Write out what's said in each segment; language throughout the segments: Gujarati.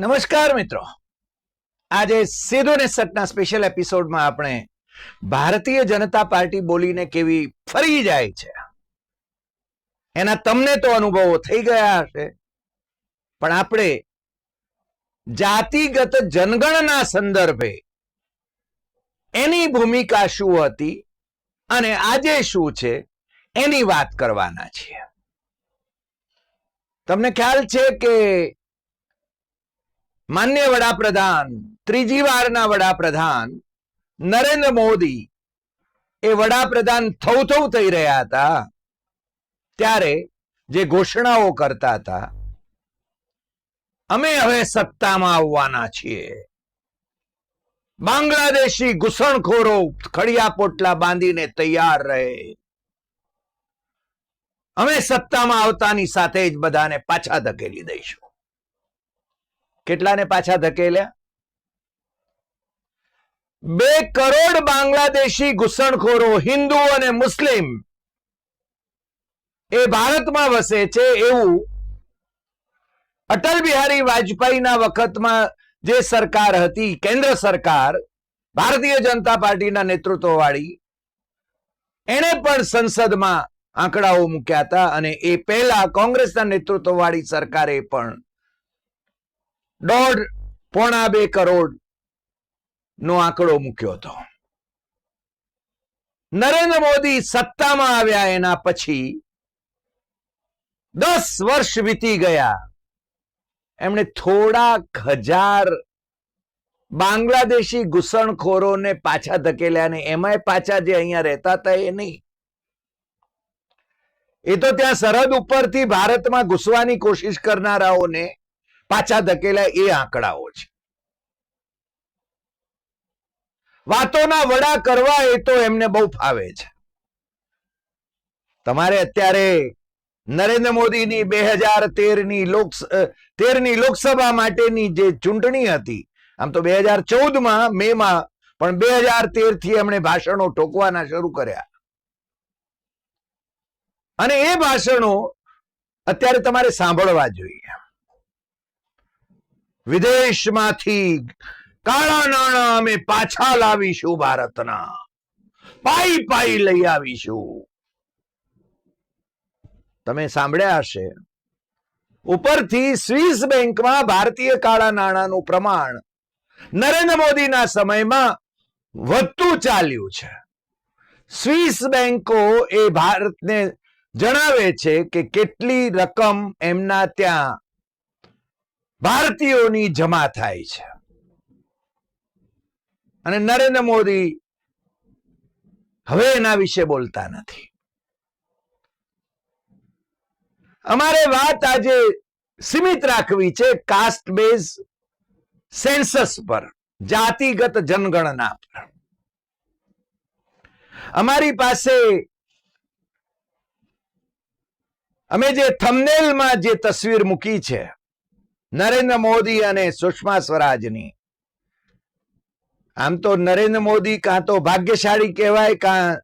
નમસ્કાર મિત્રો. આજે સીધો ને સટના સ્પેશિયલ એપિસોડમાં આપણે ભારતીય જનતા પાર્ટી બોલીને કેવી ફરી જાય છે. એના તમને તો અનુભવો થઈ ગયા હશે. પણ આપણે જાતિગત જનગણના સંદર્ભે એની ભૂમિકા શું હતી અને આજે શું છે એની વાત કરવાના છીએ. તમને ખ્યાલ છે કે માન્ય વડાપ્રધાન, ત્રીજી વારના વડાપ્રધાન નરેન્દ્ર મોદી એ વડાપ્રધાન થઉ થઉ થઈ રહ્યા હતા. ત્યારે જે ઘોષણાઓ કરતા હતા, અમે હવે સત્તામાં આવવાના છીએ. બાંગ્લાદેશી ઘૂસણખોરો ખડિયા પોટલા બાંધીને તૈયાર રહે. અમે સત્તામાં આવતાની સાથે જ બધાને પાછા ધકેલી દઈશું. કેટલાને પાછા ધકેલ્યા? બે કરોડ બાંગ્લાદેશી ઘૂસણખોરો, હિન્દુ અને મુસ્લિમ, એ ભારતમાં વસે છે એવું અટલ બિહારી વાજપેયીના વખતમાં જે સરકાર હતી, કેન્દ્ર સરકાર, ભારતીય જનતા પાર્ટીના નેતૃત્વ વાળી એણે પણ સંસદમાં આંકડાઓ મૂક્યા હતા અને એ પહેલા કોંગ્રેસના નેતૃત્વ વાળી સરકારે પણ દોઢ પોણા બે કરોડ નો આંકડો મૂક્યો હતો. નરેન્દ્ર મોદી સત્તામાં આવ્યા એના પછી દસ વર્ષ વીતી ગયા. એમણે થોડાક હજાર બાંગ્લાદેશી ઘૂસણખોરોને પાછા ધકેલ્યા ને એમાંય પાછા જે અહીંયા રહેતા હતા એ નહીં. એ તો ત્યાં સરહદ ઉપરથી ભારતમાં ઘૂસવાની કોશિશ કરનારાઓને પાછા ધકેલા એ આંકડાઓ છે. વાતોના વડા કરવા એ તો એમને બહુ ફાવે છે. તમારે અત્યારે નરેન્દ્ર મોદીની બે હજાર તેરની લોક તેરની લોકસભા માટેની જે ચૂંટણી હતી, આમ તો બે હજાર ચૌદમાં મે માં પણ બે હજાર તેરથી એમણે ભાષણો ટોકવાના શરૂ કર્યા. અને એ ભાષણો અત્યારે તમારે સાંભળવા જોઈએ. વિદેશમાંથી કાળા નાણાં અમે પાછા લાવીશું ભારતના. પાઈ પાઈ લઈ આવીશું. તમે સાંભળ્યા હશે? ઉપરથી સ્વિસ બેંકમાં ભારતીય કાળા નાણાંનું પ્રમાણ નરેન્દ્ર મોદીના સમયમાં વધતું ચાલ્યું છે. સ્વિસ બેંકો એ ભારતને જણાવે છે કે કેટલી રકમ એમના ત્યાં ભારતીયોની જમા થાય છે. અને નરેન્દ્ર મોદી હવે એના વિશે બોલતા નથી. અમારે વાત આજે સીમિત રાખવી છે કાસ્ટ બેઝ સેન્સસ પર, જાતિગત જનગણના પર. અમારી પાસે અમે જે થમનેલમાં જે તસવીર મૂકી છે નરેન્દ્ર મોદી અને સુષ્મા સ્વરાજની. આમ તો નરેન્દ્ર મોદી કાં તો ભાગ્યશાળી કહેવાય, કાં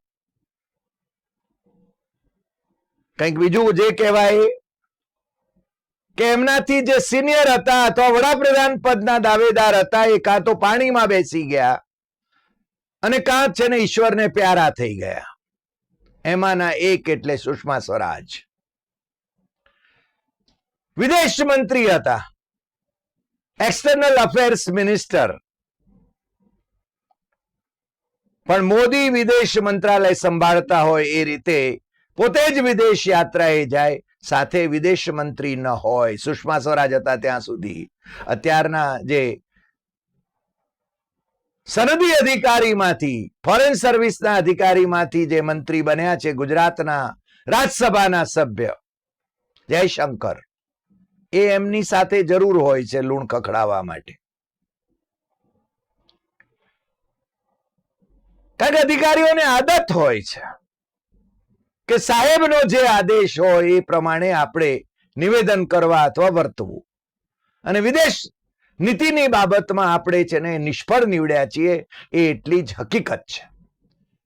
કંઈક બીજું જે કહેવાય, કે એમનાથી જે સિનિયર હતા અથવા વડાપ્રધાન પદના દાવેદાર હતા, એ કાં તો પાણીમાં બેસી ગયા અને કાં છે ને ઈશ્વરને પ્યારા થઈ ગયા. એમાંના એક એટલે સુષ્મા સ્વરાજ. વિદેશ મંત્રી હતા. એક્સટર્નલ અફેર્સ મિનિસ્ટર પણ મોદી વિદેશ મંત્રાલય સંભાળતા હોય એ રીતે પોતે જ વિદેશ યાત્રાએ જાય, સાથે વિદેશ મંત્રી ન હોય. સુષ્મા સ્વરાજ હતા ત્યાં સુધી. અત્યારના જે સનદી અધિકારીમાંથી ફોરેન સર્વિસના અધિકારીમાંથી જે મંત્રી બન્યા છે ગુજરાતના રાજ્યસભાના સભ્ય, જયશંકર. એ એમની સાથે જરૂર હોય છે લૂણ કખડાવવા માટે. કારણ કે અધિકારીઓને આદત હોય છે કે સાહેબનો જે આદેશ હોય એ પ્રમાણે આપણે નિવેદન કરવા અથવા વર્તવું. અને વિદેશ નીતિની બાબતમાં આપણે છે ને નિષ્ફળ નીવડ્યા છીએ એ એટલી જ હકીકત છે.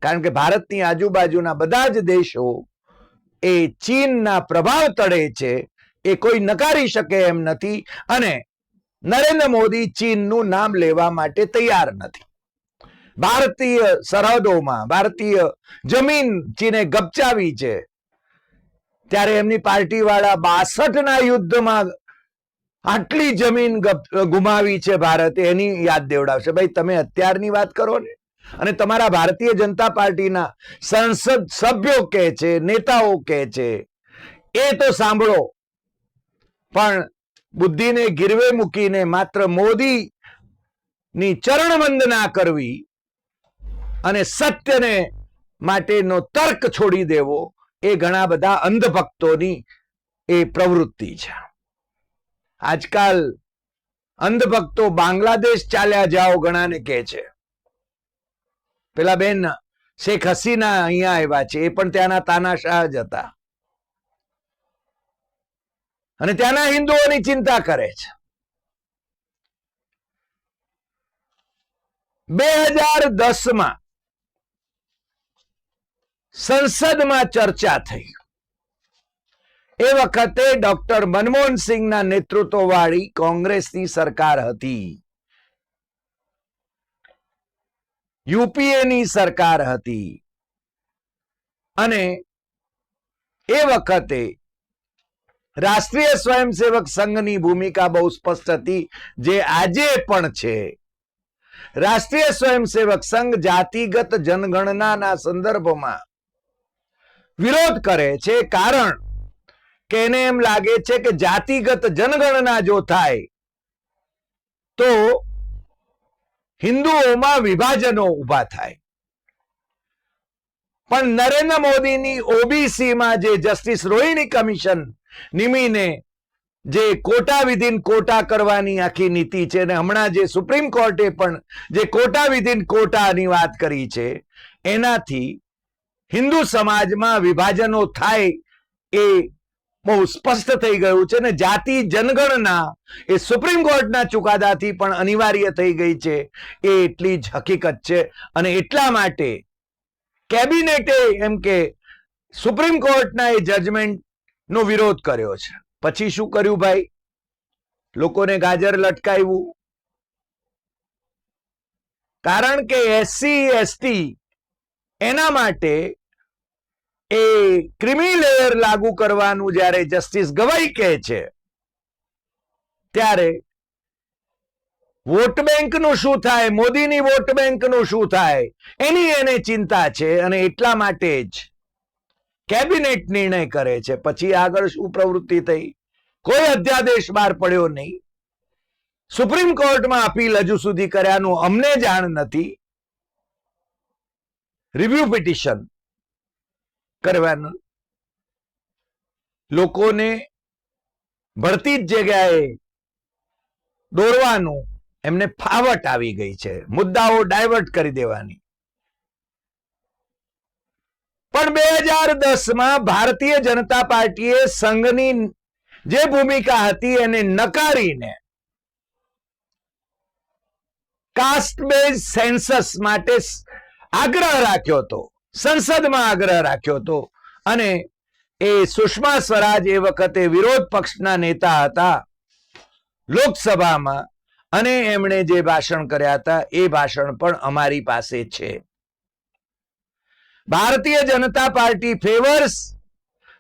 કારણ કે ભારતની આજુબાજુના બધા જ દેશો એ ચીનના પ્રભાવ તળે છે એ કોઈ નકારી શકે એમ નથી અને નરેન્દ્ર મોદી ચીનનું નામ લેવા માટે તૈયાર નથી. ભારતીય સરહદોમાં ભારતીય જમીન ચીને ગપચાવી છે. ત્યારે એમની પાર્ટી વાળા બાસઠ ના યુદ્ધમાં આટલી જમીન ગુમાવી છે ભારતે, એની યાદ દેવડાવશે. ભાઈ, તમે અત્યારની વાત કરો ને. અને તમારા ભારતીય જનતા પાર્ટીના સંસદ સભ્યો કે છે, નેતાઓ કે છે. એ તો સાંભળો. પણ બુદ્ધિને ગીરવે મૂકીને માત્ર મોદી ની ચરણ વંદના કરવી અને સત્યને માટેનો તર્ક છોડી દેવો, એ ઘણા બધા અંધભક્તોની એ પ્રવૃત્તિ છે. આજકાલ અંધભક્તો બાંગ્લાદેશ ચાલ્યા જાઓ ઘણાને કહે છે. પેલા બેન શેખ હસીના અહીંયા આવ્યા છે, એ પણ ત્યાંના તાનાશાહ જ હતા. અને ત્યાંના હિન્દુઓની ચિંતા કરે છે. બે હજાર દસમાં સંસદમાં ચર્ચા થઈ. એ વખતે ડોક્ટર મનમોહન સિંહના નેતૃત્વ વાળી કોંગ્રેસની સરકાર હતી. યુપીએની સરકાર હતી. અને એ વખતે રાષ્ટ્રીય સ્વયંસેવક સંઘની ભૂમિકા બહુ સ્પષ્ટ હતી, જે આજે પણ છે. રાષ્ટ્રીય સ્વયંસેવક સંઘ જાતિગત જનગણનાના સંદર્ભમાં વિરોધ કરે છે કારણ કે એને એમ લાગે છે કે જાતિગત જનગણના જો થાય, તો હિન્દુઓમાં વિભાજનો ઊભા થાય. પણ નરેન્દ્ર મોદીની ઓબીસીમાં જે જસ્ટિસ રોહિણી કમિશન નિમીને જે કોટા વિધિન કોટા કરવાની આખી નીતિ છે અને હમણાં જે સુપ્રીમ કોર્ટે પણ જે કોટા વિધિન કોટાની વાત કરી છે, એનાથી હિન્દુ સમાજમાં વિભાજનો થાય એ બહુ સ્પષ્ટ થઈ ગયું છે ને જાતિ જનગણના એ સુપ્રીમ કોર્ટના ચુકાદાથી પણ અનિવાર્ય થઈ ગઈ છે. એ એટલી જ હકીકત છે અને એટલા માટે કેબિનેટે એમ કે સુપ્રીમ કોર્ટના એ જજમેન્ટ નો વિરોધ કર્યો છે. પછી શું કર્યું ભાઈ? લોકોને ગાજર લટકાવ્યું. કારણ કે એસસી, એસટી એના માટે એ ક્રિમી લેયર લાગુ કરવાનું જ્યારે જસ્ટિસ ગવાઈ કહે છે, ત્યારે વોટ બેંકનું શું થાય? મોદીની વોટ બેંકનું શું થાય? એની એને ચિંતા છે અને એટલા માટે જ કેબિનેટ નિર્ણય કરે છે. પછી આગળ શું પ્રવૃત્તિ થઈ? કોઈ અધ્યાદેશ બહાર પડ્યો નહીં. સુપ્રીમ કોર્ટમાં અપીલ હજુ સુધી કર્યાનું અમને જાણ નથી. રિવ્યુ પિટિશન કરવાનું. લોકોને ભરતી જ જગ્યાએ દોરવાનું. એમને ફાવટ આવી ગઈ છે. મુદ્દાઓ ડાયવર્ટ કરી દેવાની. પણ બે હજાર દસમાં ભારતીય જનતા પાર્ટીએ સંઘની જે ભૂમિકા હતી એને નકારીને કાસ્ટ બેઝ સેન્સસ માટે આગ્રહ રાખ્યો હતો. સંસદમાં આગ્રહ રાખ્યો હતો. અને એ સુષ્મા સ્વરાજ એ વખતે વિરોધ પક્ષના નેતા હતા લોકસભામાં. અને એમણે જે ભાષણ કર્યા હતા, એ ભાષણ પણ અમારી પાસે છે. Bharatiya Janata Party favours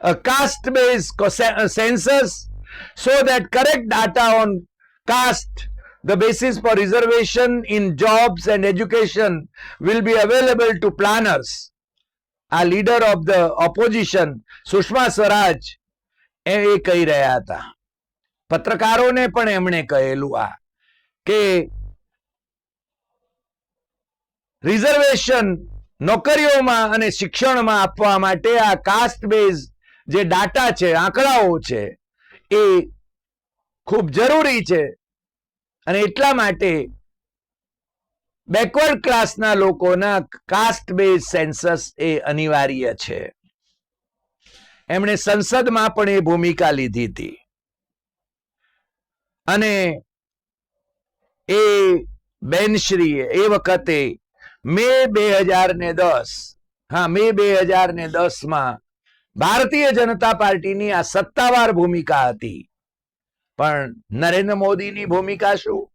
a caste based census so that correct data on caste the basis for reservation in jobs and education will be available to planners આ leader of the opposition Sushma Swaraj એ એ કહી રહ્યા હતા પત્રકારોને પણ એમણે કહેલું આ કે રિઝર્વેશન નોકરીઓમાં અને શિક્ષણમાં આપવા માટે આ કાસ્ટ બેઝ જે ડાટા છે, આંકડાઓ છે, એ ખૂબ જરૂરી છે. અને એટલા માટે બેકવર્ડ ક્લાસના લોકોના કાસ્ટ બેઝ સેન્સસ એ અનિવાર્ય છે. એમણે સંસદમાં પણ એ ભૂમિકા લીધી હતી. અને એ બેનશ્રીએ એ વખતે મે બે હજાર ને દસ. હા, મે બે હજાર ને દસમાં ભારતીય જનતા પાર્ટીની આ સત્તાવાર ભૂમિકા હતી. પણ નરેન્દ્ર મોદીની ભૂમિકા શું?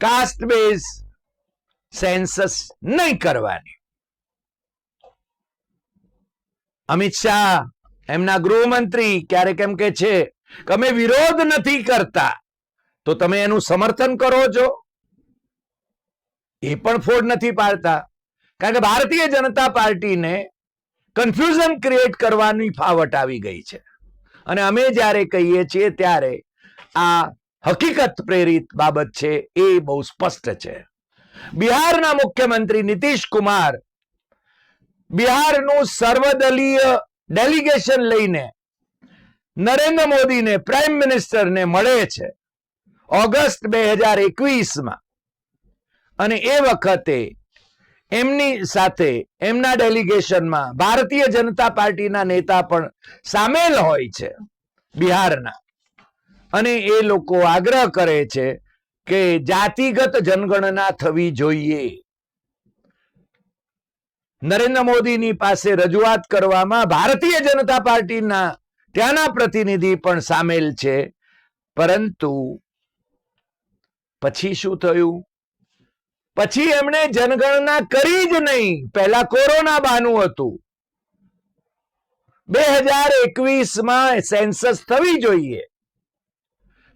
કાસ્ટ બેઝ સેન્સસ નહીં કરવાની. અમિત શાહ એમના ગૃહમંત્રી ક્યારેક એમ કે છે કે અમે વિરોધ નથી કરતા. તો તમે એનું સમર્થન કરો છો? એ પણ ફોડ નથી પાડતા. કારણ કે ભારતીય જનતા પાર્ટીને કન્ફ્યુઝન ક્રિએટ કરવાની ફાવટ આવી ગઈ છે. અને અમે જ્યારે કહીએ છીએ ત્યારે આ હકીકત પ્રેરિત બાબત છે એ બહુ સ્પષ્ટ છે. બિહારના મુખ્યમંત્રી નીતિશ કુમાર બિહારનું સર્વદલીય ડેલિગેશન લઈને નરેન્દ્ર મોદીને પ્રાઇમ મિનિસ્ટરને મળે છે. ઓગસ્ટ બે હજાર એકવીસમાં. અને એ વખતે એમની સાથે, એમના ડેલિગેશનમાં ભારતીય જનતા પાર્ટીના નેતા પણ સામેલ હોય છે બિહારના. અને એ લોકો આગ્રહ કરે છે કે જાતિગત જનગણના થવી જોઈએ. નરેન્દ્ર મોદીની પાસે રજૂઆત કરવામાં ભારતીય જનતા પાર્ટીના ત્યાંના પ્રતિનિધિ પણ સામેલ છે. પરંતુ પછી શું થયું? પછી એમણે જનગણના કરી જ નહીં. પહેલા કોરોના બાનું હતું. બે હજાર એકવીસમાં સેન્સસ થવી જોઈએ.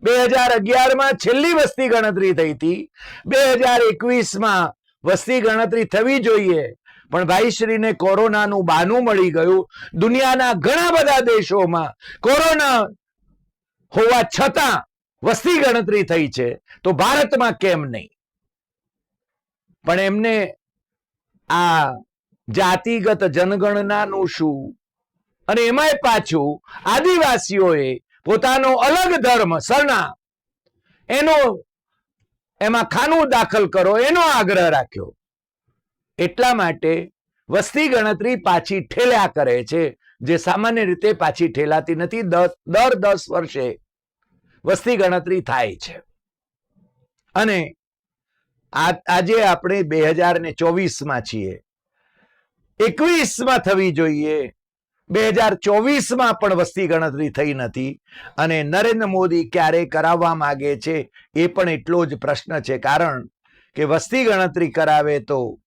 બે હજાર અગિયારમાં છેલ્લી વસ્તી ગણતરી થઈ હતી. બે હજાર એકવીસમાં વસ્તી ગણતરી થવી જોઈએ. પણ ભાઈશ્રીને કોરોનાનું બાનું મળી ગયું. દુનિયાના ઘણા બધા દેશોમાં કોરોના હોવા છતાં વસ્તી ગણતરી થઈ છે. તો ભારતમાં કેમ નહીં? પણ એમને આ જાતિગત જનગણનાનું શું? અને એમાંય પાછું આદિવાસીઓએ પોતાનો અલગ ધર્મ સરના એનો, એમાં ખાનું દાખલ કરો, એનો આગ્રહ રાખ્યો. એટલા માટે વસ્તી ગણતરી પાછી ઠેલ્યા કરે છે, જે સામાન્ય રીતે પાછી ઠેલાતી નથી દર દસ વર્ષે વસ્તી ગણતરી થાય છે. અને આજે આપણે બે હજાર ને ચોવીસમાં છીએ. એકવીસમાં થવી જોઈએ. બે હજાર ચોવીસમાં પણ વસ્તી ગણતરી થઈ નથી. અને નરેન્દ્ર મોદી ક્યારે કરાવવા માંગે છે એ પણ એટલો જ પ્રશ્ન છે. કારણ કે વસ્તી ગણતરી કરાવે તો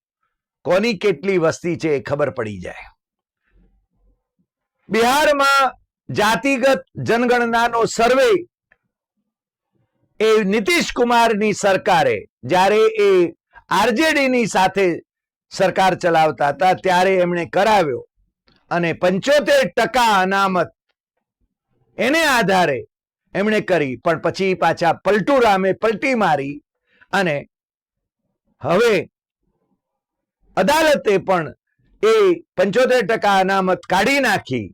કોની કેટલી વસ્તી છે એ ખબર પડી જાય. બિહારમાં જાતિગત જનગણનાનો સર્વે એ નીતિશ કુમારની સરકારે જ્યારે એ આરજેડીની સાથે સરકાર ચલાવતા હતા, ત્યારે એમણે કરાવ્યો. અને પંચોતેર ટકા અનામત એને આધારે એમણે કરી. પણ પછી પાછા પલટુરામે પલટી મારી અને હવે અદાલતે પણ એ પંચોતેર ટકા અનામત કાઢી નાખી.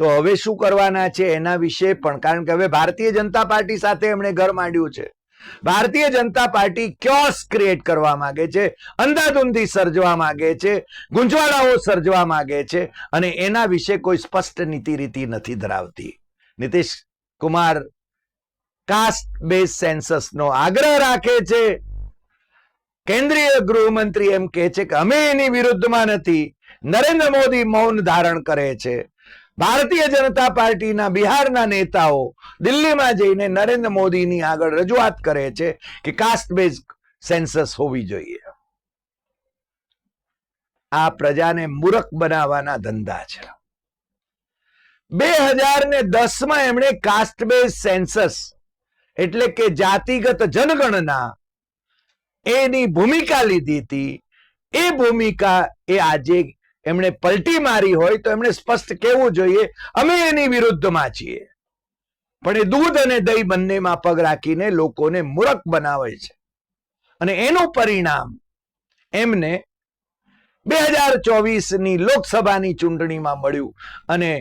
તો હવે શું કરવાના છે એના વિશે પણ? કારણ કે હવે ભારતીય જનતા પાર્ટી સાથે એમણે ઘર માંડ્યું છે. ભારતીય જનતા પાર્ટી ક્યોસ ક્રિએટ કરવા માંગે છે? અંધાધૂંધી સર્જવા માંગે છે? ગુંજવાળાઓ સર્જવા માંગે છે? અને એના વિશે કોઈ સ્પષ્ટ નીતિ રીતિ નથી ધરાવતી. Nitish Kumar caste base census નો આગ્રહ રાખે છે. કેન્દ્રીય ગૃહમંત્રી એમ કહે છે કે અમે એની વિરુદ્ધમાં નથી. નરેન્દ્ર મોદી મૌન ધારણ કરે છે. ભારતીય જનતા પાર્ટીના બિહારના નેતાઓ દિલ્હીમાં જઈને નરેન્દ્ર મોદીની આગળ રજૂઆત કરે છે કે કાસ્ટ બેઝ સેન્સસ હોવી જોઈએ. આ પ્રજાને મૂરખ બનાવવાના ધંધા છે. બે હજાર ને દસમાં એમણે કાસ્ટ બેઝ સેન્સસ એટલે કે જાતિગત જનગણના એની ભૂમિકા લીધી હતી. એ ભૂમિકા એ આજે એમણે પલટી મારી હોય તો એમણે સ્પષ્ટ કહેવું જોઈએ, અમે એની વિરુદ્ધમાં છીએ. પણ એ દૂધ અને દહીં બંનેમાં પગ રાખીને લોકોને મૂરખ બનાવે છે. અને એનું પરિણામ એમને બે હજાર ચોવીસની લોકસભાની ચૂંટણીમાં મળ્યું અને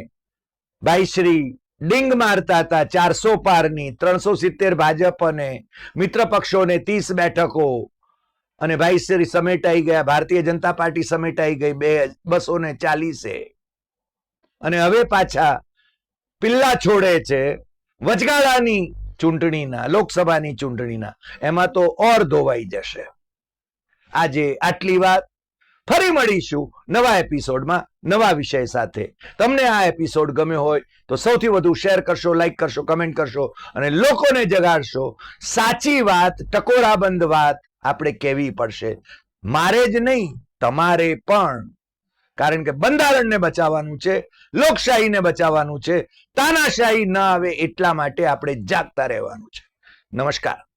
ભાઈ શ્રી ડિંગ મારતા હતા ચારસો પારની, ત્રણસો સિત્તેર ભાજપ અને મિત્ર પક્ષોને ત્રીસ બેઠકો અને ભાઈ સમેટાઈ ગયા, ભારતીય જનતા પાર્ટી સમેટાઈ ગઈ બે બસો ને ચાલીસે. અને હવે પાછા પિલ્લા છોડે છે વચગાળાની ચૂંટણીના, લોકસભાની ચૂંટણીના. એમાં તો ઓર ધોવાઈ જશે. આજે આટલી વાત ફરી મળીશું નવા એપિસોડમાં નવા વિષય સાથે. તમને આ એપિસોડ ગમ્યો હોય તો સૌથી વધુ શેર કરશો, લાઈક કરશો, કમેન્ટ કરશો અને લોકોને જગાડશો. સાચી વાત, ટકોરાબંધ વાત આપણે કહેવી પડશે. મારે જ નહીં, તમારે પણ. કારણ કે બંધારણને બચાવવાનું છે, લોકશાહીને બચાવવાનું છે, તાનાશાહી ન આવે એટલા માટે આપણે જાગતા રહેવાનું છે. નમસ્કાર.